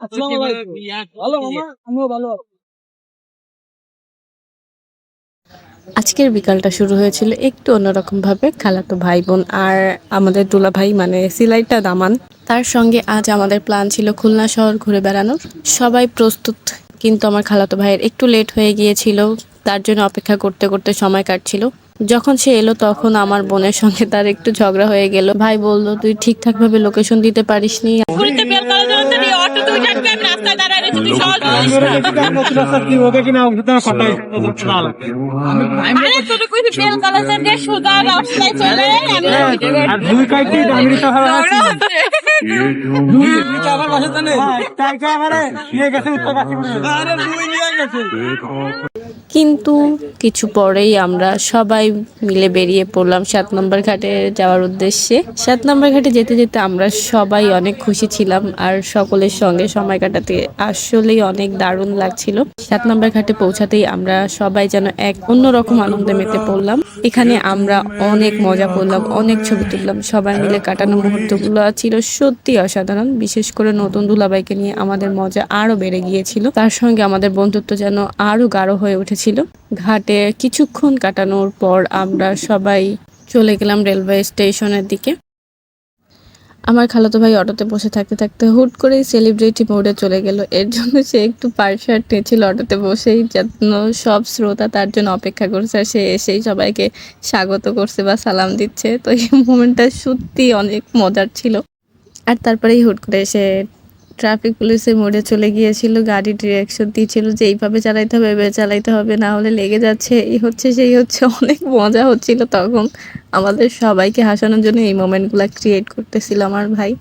আসসালামু আলাইকুম। ভালো মামা? আমিও ভালো। আজকের বিকালটা শুরু হয়েছিল একটু অন্যরকম ভাবে খালাতো ভাই বোন আর আমাদের দুলা ভাই মানে সিলাইটা দামান। তার সঙ্গে আজ আমাদের প্ল্যান ছিল খুলনা শহর ঘুরে বেড়ানোর। সবাই প্রস্তুত কিন্তু আমার খালাতো ভাইয়ের একটু লেট হয়ে গিয়েছিল। তার জন্য অপেক্ষা করতে করতে সময় কাটছিল। যখন সে এলো তখন আমার বোনের সঙ্গে তার একটু ঝগড়া হয়ে গেল। ভাই বলল তুই ঠিকঠাক ভাবে লোকেশন দিতে জন্য তো এই কিন্তু কিছু পরেই আমরা সবাই মিলে বেরিয়ে পড়লাম সাত নম্বর ঘাটে যাওয়ার উদ্দেশ্যে। সাত নম্বর ঘাটে যেতে যেতে আমরা সবাই অনেক খুশি ছিলাম আর সকলের সঙ্গে সময় কাটাতে আসলেই অনেক দারুণ লাগছিল। সাত নম্বর ঘাটে পৌঁছাতেই আমরা সবাই যেন এক অন্যরকম আনন্দে মেতে পড়লাম। এখানে আমরা অনেক মজা করলাম, অনেক ছবি তুললাম, সবাই মিলে কাটানো মুহূর্তগুলো ছিল সত্যি অসাধারণ। বিশেষ করে নতুন দুলাবাইকে নিয়ে আমাদের মজা আরও বেড়ে গিয়েছিল। তার সঙ্গে আমাদের বন্ধুত্ব যেন আরও গাঢ় হয়ে উঠেছিল। ঘাটে কিছুক্ষণ কাটানোর পর আমরা সবাই চলে গেলাম রেলওয়ে স্টেশনের দিকে। আমার খালাতো ভাই অটোতে বসে থাকতে থাকতে হুট করে সেলিব্রিটি মোডে চলে গেল। এর জন্য সে একটু পারফার নিয়েছিল অটোতে বসেই যেন সব শ্রোতা তার জন্য অপেক্ষা করছে আর সে এসেই সবাইকে স্বাগত করছে বা সালাম দিচ্ছে। তো এই মোমেন্টটা সত্যি অনেক মজার ছিল। আর তারপরেই হুট করে এসে ট্রাফিক পুলিশের মোড়ে চলে গিয়েছিল গাড়ি ডিরেকশন দিয়েছিল যে এইভাবে চালাইতে হবে, এভাবে চালাইতে হবে, না হলে লেগে যাচ্ছে, এই হচ্ছে, সেই হচ্ছে, অনেক মজা হচ্ছিল তখন। আমাদের সবাইকে হাসানোর জন্য এই মোমেন্টগুলো ক্রিয়েট করতেছিল আমার ভাই।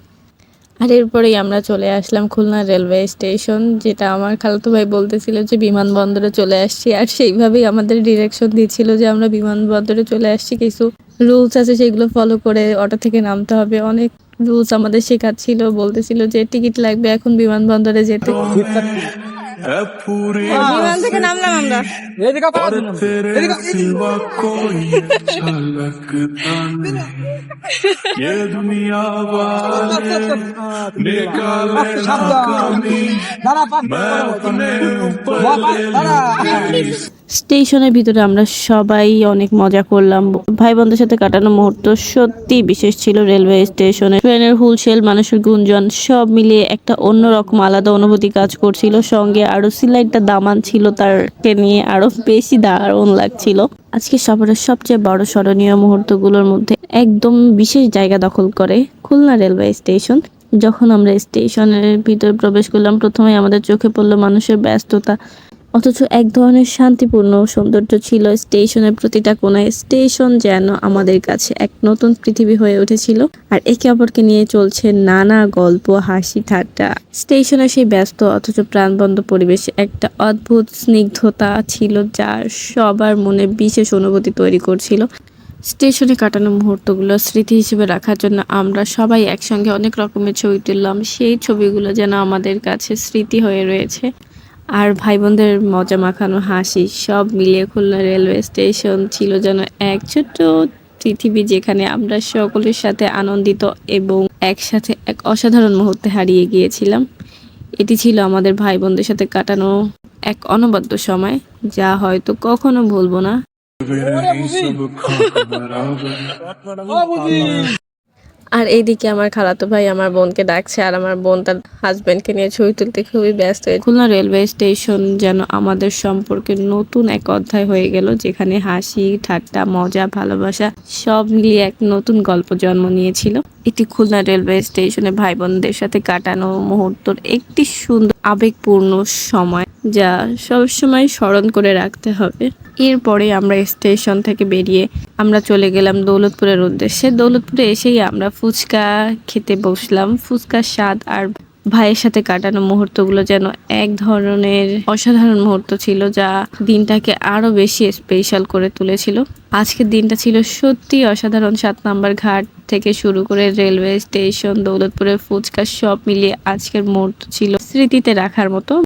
আর এরপরেই আমরা চলে আসলাম খুলনা রেলওয়ে স্টেশন, যেটা আমার খালাতো ভাই বলতেছিল যে বিমানবন্দরে চলে আসছি। আর সেইভাবেই আমাদের ডিরেকশন দিচ্ছিল যে আমরা বিমানবন্দরে চলে আসছি। কিছু রুলস আছে, সেগুলো ফলো করে অটো থেকে নামতে হবে। অনেক রুলস আমাদের শেখাচ্ছিল বলতেছিল যে টিকিট লাগবে এখন বিমানবন্দরে যেতে। বিমান দাঁড়া স্টেশনের ভিতরে আমরা সবাই অনেক মজা করলাম। ভাই বোনদের সাথে কাটানো মুহূর্ত সত্যি বিশেষ ছিল রেলওয়ে স্টেশনে। ট্রেনের হুলসেল মানুষের গুঞ্জন, সব মিলিয়ে একটা অন্যরকম আলাদা অনুভূতি কাজ করছিল। সঙ্গে আরও সিলাইটটা দামান ছিল, তারকে নিয়ে আরও বেশি দারুণ লাগছিল। আজকে সফরের সবচেয়ে বড় স্মরণীয় মুহূর্তগুলোর মধ্যে একদম বিশেষ জায়গা দখল করে খুলনা রেলওয়ে স্টেশন। যখন আমরা স্টেশনের ভিতরে প্রবেশ করলাম প্রথমে আমাদের চোখে পড়ল মানুষের ব্যস্ততা অথচ এক ধরনের শান্তিপূর্ণ সৌন্দর্য ছিল স্টেশনের প্রতিটা কোনায়। স্টেশন যেন আমাদের কাছে এক নতুন পৃথিবী হয়ে উঠেছিল আর একে অপরকে নিয়ে চলছে নানা গল্প, হাসি, ঠাট্টা। স্টেশনের সেই ব্যস্ত অথচ প্রাণবন্ত পরিবেশে একটা অদ্ভুত স্নিগ্ধতা ছিল যা সবার মনে বিশেষ অনুভূতি তৈরি করছিল। স্টেশনে কাটানো মুহূর্তগুলো স্মৃতি হিসেবে রাখার জন্য আমরা সবাই একসঙ্গে অনেক রকমের ছবি তুললাম। সেই ছবিগুলো যেন আমাদের কাছে স্মৃতি হয়ে রয়েছে। আর ভাই বোনদের মজা মাখানো হাসি সব মিলিয়ে খুলনা রেলওয়ে স্টেশন ছিল যেন এক ছোট্ট পৃথিবী যেখানে আমরা সকলের সাথে আনন্দিত এবং একসাথে এক অসাধারণ মুহূর্তে হারিয়ে গিয়েছিলাম। এটি ছিল আমাদের ভাই বোনদের সাথে কাটানো এক অনবদ্য সময় যা হয়তো কখনো ভুলবো না। আর এইদিকে আমার খালাতো ভাই আমার বোনকে ডাকছে আর আমার বোন তার হাজবেন্ডকে নিয়ে ছবি তুলতে খুবই ব্যস্ত খুলনা রেলওয়ে স্টেশন যেন আমাদের সম্পর্কে নতুন এক অধ্যায় হয়ে গেল, যেখানে হাসি, ঠাট্টা, মজা, ভালোবাসা সব মিলিয়ে এক নতুন গল্প জন্ম নিয়েছিল। এটি খুলনা রেলওয়ে স্টেশনে ভাই বোনদের সাথে কাটানো মুহূর্তর একটি সুন্দর, আবেগপূর্ণ সময়। যা সবসময় স্মরণ করে রাখতে হবে। এরপরে আমরা স্টেশন থেকে বেরিয়ে আমরা চলে গেলাম দৌলতপুরের উদ্দেশ্যে। দৌলতপুরে এসেই আমরা ফুচকা খেতে বসলাম। ফুচকার স্বাদ আর ভাইয়ের সাথে কাটানো মুহূর্তগুলো যেন এক ধরনের অসাধারণ মুহূর্ত ছিল, যা দিনটাকে আরও বেশি স্পেশাল করে তুলেছিল। আজকের দিনটা ছিল সত্যি অসাধারণ। সাত নাম্বার ঘাট থেকে শুরু করে রেলওয়ে স্টেশন, দৌলতপুরের ফুচকা সব মিলিয়ে আজকের মুহূর্ত ছিল স্মৃতিতে রাখার মতো।